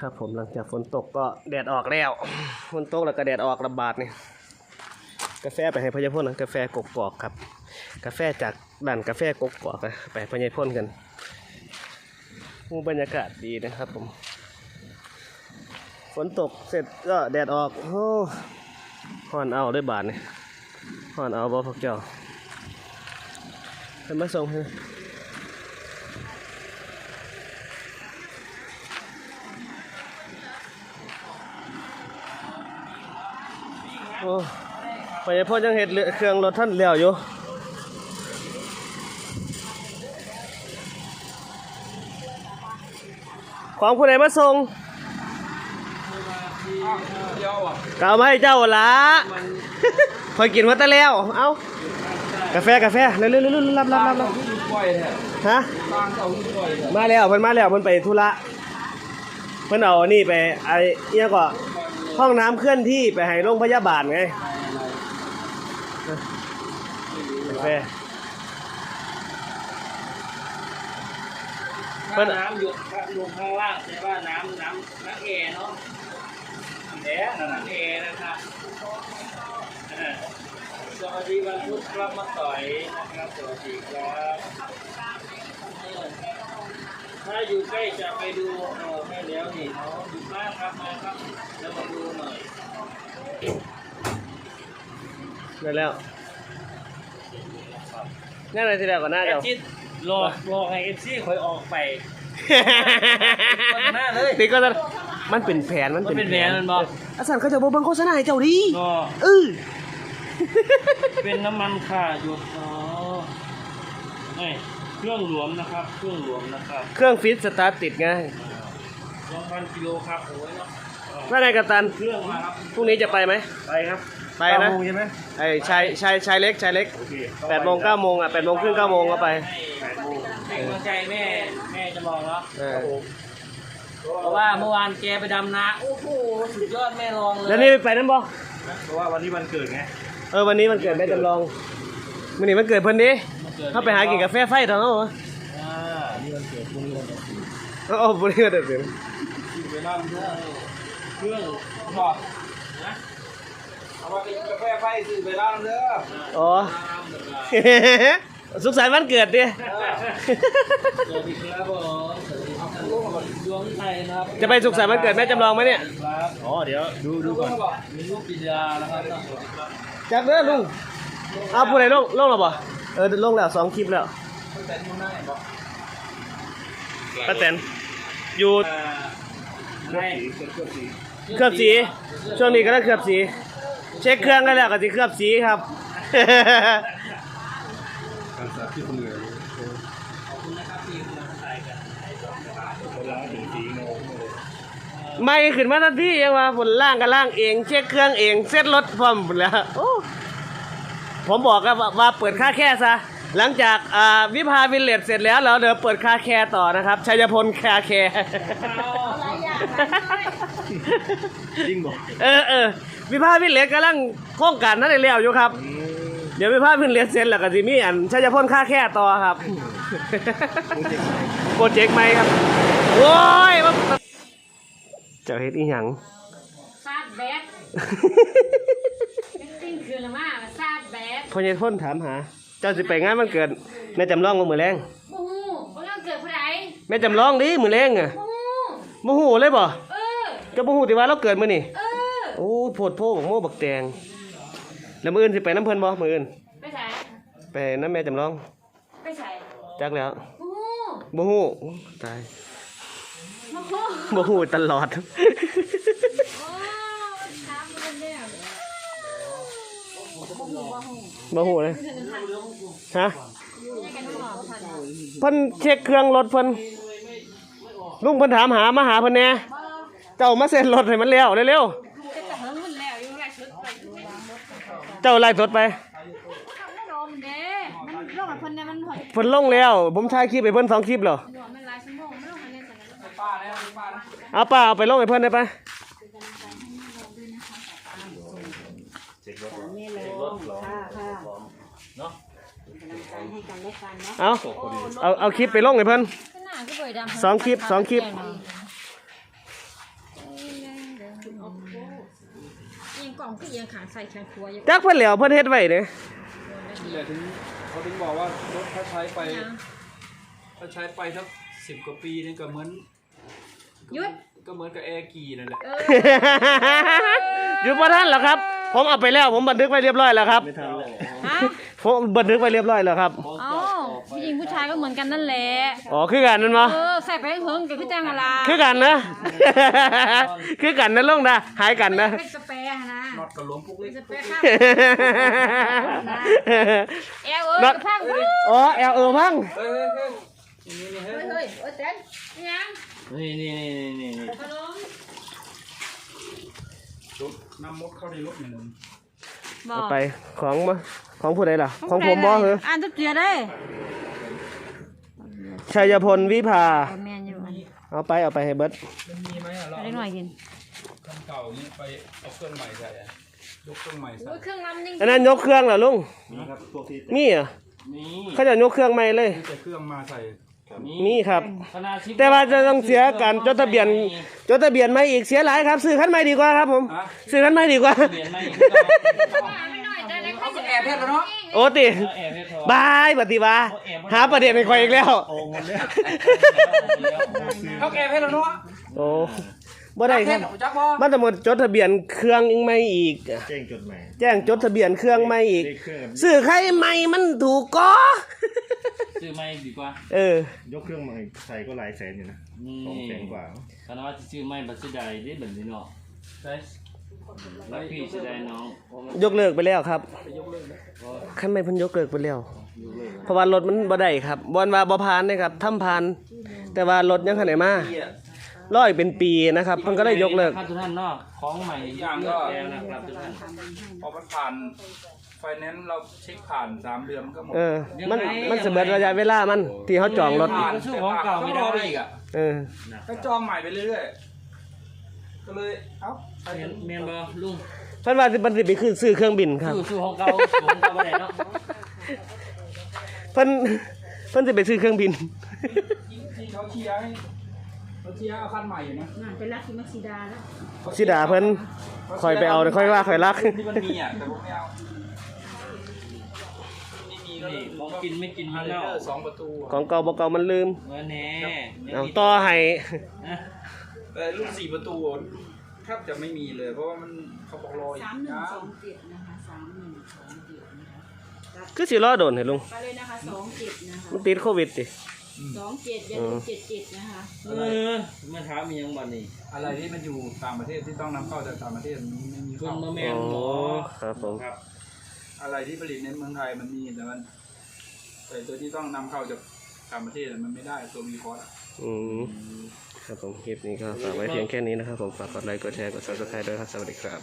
ครับผมหลังจากฝนตกก็แดดออกแล้ว ฝนตกแล้วก็แดดออกระบาดนี่กาแฟไปให้พญาพ่นนะกาแฟกกอกครับ กาแฟจากด่านกาแฟกกอกไปพญาพ่นกันมูบรรยากาศดีนะครับผมฝนตกเสร็จก็แดดออกโอ้ห่อนเอาด้วยบาทนี่ห่อนเอาบ่พวกเจ้าเป็นมาส่งให้ โอ้พญาพ่นยังเห็ดเรือเครื่องรถท่านเลี้ยวอยู่ของผู้ใดมาส่งเดียวอะก็เอามาให้เจ้าละคอยกินมาแต่แล้ว เอา กาแฟกาแฟเร็วๆๆๆรับรับรับรับที่ปล่อยเนี่ยฮะ มาแล้วเพิ่นมาแล้วเพิ่นไปธุระ เพิ่นเอานี่ไปไอ้เอียก็ ห้องน้ำเคลื่อนที่ไปให้โรงพยาบาลไงกาแฟถ้าน้ำอยู่ลงข้างล่างใช่ว่าน้ำน้ำน้ำเอเนาะแหนน้ำเอนะครับอ่าสวัสดีวันพุธครับมาต่อยนะครับสวัสดีครับเออ ถ้าอยู่ใกล้จะไปดูเออแม่เลี้ยวนี่เขาอยู่บ้านครับมาครับแล้วมาดูหน่อยได้แล้วงั้นอะไรที่แล้วก็น่าแอจะดจิตรอรอให้เอฟซีคอยออกไป ก่อนหน้าเลย ติก็จะมันเป็นแผนมันมันเป็นแผนมันบอก อาจารย์เขาจะบอกบังโฆษณาให้เจ้าดีก็เออเป็นน้ำมันค่ะหยดอ๋อไม่ เครื่องหลวมนะครับ เครื่องหลวมนะครับเครื่องฟิตสตาร์ทติดไงสองพันกิโลครับโอ้ยเนาะว่าไงกัปตันเครื่องมาครับพรุ่งนี้จะไปไหมไปครับไปนะเก้าโมงใช่ไหมไอ้ชายชายชายเล็กชายเล็กโอเคแปดโมงเก้าโมงอะแปดโมงครึ่งเก้าโมงก็ไป แปดโมงให้กำลังใจแม่แม่จะมองเนาะเออเพราะว่าเมื่อวานแกไปดำนาโอ้โหสุดยอดแม่รองเลยแล้วนี่ไปนั่นบ่เพราะว่าวันนี้วันเกิดไง เออวันนี้มันเกิดแม่จำลองวันนี้มันเกิดเพิ่นดิวัน กิดเข้าไปหากินกาแฟไฟเถอะเนาะอ่านี่วันเกิดพรุ่งนี้วันเกิดโอ้บุรีก็เดือดเดือดกินไปนั่งเครื่องเครื่องถอดนะเอามาเป็นกาแฟไฟซื้อไปร้านเด้ออ๋อสุขสันต์วันเกิดดิสวัสดีครับผมสวัสดีครับลูกของดวงไทยนะครับจะไปสุขสันต์วันเกิดแม่จำลองไหมเนี่ยครับอ๋อเดี๋ยวดูดูก่อนมีลูกปิยานะครับสวัสดีครับจักเด้อลุงเอาผู้ใดลงลงแล้วบ่ เออลงแล้วสองคลิปแล้วตั้งแต่ที่หน้าบอกป้าแตนอยู่ในเคลือบสี ช่วงนี้ก็ได้เคลือบสี เช็คเครื่องกันแล้วก็สิเคลือบสีครับการสาธิตคนเหนือขอบคุณนะครับที่กำลังใจกันคนล้างถึงสีเงาไม่ขึ้นมาทันทียังว่าผลล่างก็ล่างเอง เช็คเครื่องเอง เซ็ตรถพร้อมหมดแล้ว ผมบอกกันว่าว่าเปิดค่าแค่ซะ หลังจากอ่าวิภาวิลเลจเสร็จแล้วเราเดี๋ยวเปิดค่าแคร์ต่อนะครับ ชัยพลคาแคร์จริงบอกเออเออวิภาวิลเลจกำลังโครงการนั่นเร็วอยู่ครับ เดี๋ยววิภาวิลเลจเสร็จแล้วก็สิมีอันชัยพลค่าแค่ต่อครับ โปรเจกต์ใหม่ครับโว้ยว่าเจ้าเฮ็ดอีหยังซาดแบดติ้งคืน ละมาซาดแบดพอใหญพ่นถามหา เจ้าสิไปงานมันเกิดแม่จำลองมามือแรงบูฮูว่าเราเกิดผู้ใดแม่จำลองดิมือแรงอะบูฮูบ่ฮู้เลยบ่เออ เจ้าบ่ฮู้ติว่าเราเกิดมื้อนี่เออ โอ้โพดโพบักโมบักแตงแล้วมื้ออื่นสิไปน้ำเพิ่นบ่มื้ออื่นไปใส่ไปน้ำแม่จำลองไปใส่จักแล้วบูฮูบ่ฮู้ตาย บูฮูบ่ฮู้ตลอด โอ้ถามมันเรื่อง บูฮูบูฮูบ่ฮู้เลยฮะยังกันหอมทันเพิ่นเช็คเครื่องรถเพิ่นลุงเพิ่นถามหามาหาเพิ่นแหน่เจ้ามาเซ็นรถให้มันแล้วเร็วจะแต่เฮิงมันแล้วอยู่ไรชุดไปดูวางรถๆเจ้าไล่สดไปทำไม่รอมันเด้มันรอมันคนเนี่ยมันหอยเพิ่นลงแล้ว ผมถ่ายคลิปให้เพิ่นสองคลิปแล้วหนวดมันลายชั่วโมงไม่ต้องมันเล่นแต่นั้นป้าแล้วป้านะเอาป้าเอาไปลงให้เพิ่นได้ปะ เอาเอาเอาคลิปไปลงไลยเพื่อนสองคลิปสองคลิปแขนคจักเพื่อนเหลียวเพื่อนเฮ็ดไว้เนี่ยเขาถึงบอกว่ารถถ้าใช้ไปถ้าใช้ไปสักสิบกว่าปีนี่ก็เหมือนยุดก็เหมือนกับแอร์กีนั่นแหละ เออ อยู่บ่ท่านเหรอครับ ผมเอาไปแล้วผมบันทึกไว้เรียบร้อยแล้วครับไม่ทันแล้วฮะผมบันทึกไว้เรียบร้อยแล้วครับเอ้าผู้หญิงผู้ชายก็เหมือนกันนั่นแหละ อ๋อคือกันนั่นบ่เออใส่ไปให้เฮิงกับพี่แจ้งอะไรคือกันนะ คือกันนะลุงนะหายกันนะ เป็นสเปรย์นะน็อตกับหลวมปุ๊กเป็เล็นกสเปรย์ข้างแอลเอ้ยน็อตข้างอ๋อแอลเออพังเฮ้ยเฮ้ยเฮ้ยนี่นี่เฮ้ยเฮ้ยเฮ้ยเอ้ยเต้นยังนี่นี่นี่นี่นี่ขนม รถน้ำมดเข้าในรถหนึ่งบอเอากไปของมาของผู้ใดล่ะ ของผมบ่เหรออ่านตุ๊กเจียได้ชัยพลวิภา เอาแมนอยู่เอาไปเอาไปให้เบิดมันมีไหมอะเราเอาได้หน่อยกินคันเก่านี่ไปเอาเครื่องใหม่ใส่อะยกเครื่องใหม่ใส่โอ้ยเครื่องลำนิ่งอันนั้นยกเครื่องเหรอลุงนี่ครับพวกที่มีเหรอะนี่เขาจะยกเครื่องใหม่เลยที่จะเครื่องมาใส่ มีครับขนาดสิบแต่ว่าจะต้องเสียการจดทะเบียนจดทะเบียนใหม่อีกเสียหลายครับ ซื้อคันใหม่ดีกว่าครับผมฮะซื้อคันใหม่ดีกว่าเปลี่ยนไม่อีกไม่หน่อยแต่เล็กไม่จะแอบเพชรแล้วเนาะโอ้ติแล้วแอบให้เธอบายปฏิวาหาประเด็นในคอยอีกแล้วโอ้หมดแล้วเขาแก่เพชรแล้วเนาะโอ้บ่ได้เพครัชบรจักบ่มันจะหมดจดทะเบียนเครื่องอีกไม่อีก แจ้งจดหมายแจ้งจดทะเบียนเครื่องไม่อีกเลขเครื่องซื้อใครไม่มันถูกก็ ซื้อไม่ดีกว่าเออ ยกเครื่องใหม่ใส่ก็หลายแสนอยู่นะนี่สองแสนกว่าขนาดว่าสิซื้อไม่บัตรเสียดายได้แบบนี้เนาะใช่แล้วพี่เสียดายน้องเพราะมันยกเลิกไปแล้วครับคันไม่เพิ่นยกเลิกไปแล้ว เพราะว่ารถมันบ่ได้ครับบอนว่าบ่ผ่านเด้ครับทำผ่าน แต่ว่ารถยังคันไหนมา ร้อยเป็นปีนะครับเพิ่นก็เลยยกเลิก ครับทุกท่านเนาะของใหม่อย่างก็ แล้วนะครับทุกท่าน พอมันผ่านไฟแนนซ์เราเช็คผ่านสามเดือนมันก็หมดเออ มันมันสิเบิดระยะเวลามันที่เขาจองรถ ผ่านสู้ของเก่าไม่ได้ต้องรอปอีกอะเออ ก็จองใหม่ไปเรื่อยๆก็เลยเอ้าไปเมียนเมียนบ่ลุงเพิ่นว่าสิมันสิไปขึ้นซื้อเครื่องบินครับ สู้สู้ของเก่าสู้ของเก่าไม่ได้เนาะเพิ่นเพิ่นสิไปซื้อเครื่องบิน ที่เขาเชียร์ให้ เขาเชียร์เอาคันใหม่อยู่นะน่าเป็นรักที่มักซีดาแล้วสิด่าเพิ่นคอยไปเอาเดี๋ยวค่อยว่าคอยรัก ที่มันมีอะแต่ผมไม่เอาไม่มีก็นี่ของกินไม่กินฮัมันนเลแล้วอร์สองประตูของเก่าบ่เก่ามันลืมเมื่อแน่เอาต่อให้ นะแต่รุ่นสี่ประตูแทบจะไม่มีเลย เพราะว่ามันเขาบอกรออีกสามหนึ่งนะสองเจ็ดนะคะสามหนึ่งสองเจ็ดนะคะคือสิรอโดนให้ลุงไปเลยนะคะสองเจ็ดนะคะมันติดโควิดติ สองเจ็ดอย่าลืมเจ็ดเจ็ดนะคะเออมาถามมียังบันนี่อะไรที่มันอยู่ต่างประเทศที่ต้องนำเข้าจากต่างประเทศมันไม่มีคุณเข้ามาแมอ๋นอหมอครับผมครับ อะไรที่ผลิตในเมืองไทยมันมีแต่มันแต่ตัวที่ต้องนำเข้าจากต่างประเทศมันไม่ได้ตัวมีคอร์สอืมครับผมคลิปนี้ก็ฝากไว้เพียงแค่นี้นะครับผมฝากกดไลค์กดแชร์กด subscribe ด้วยครับสวัสดีครับ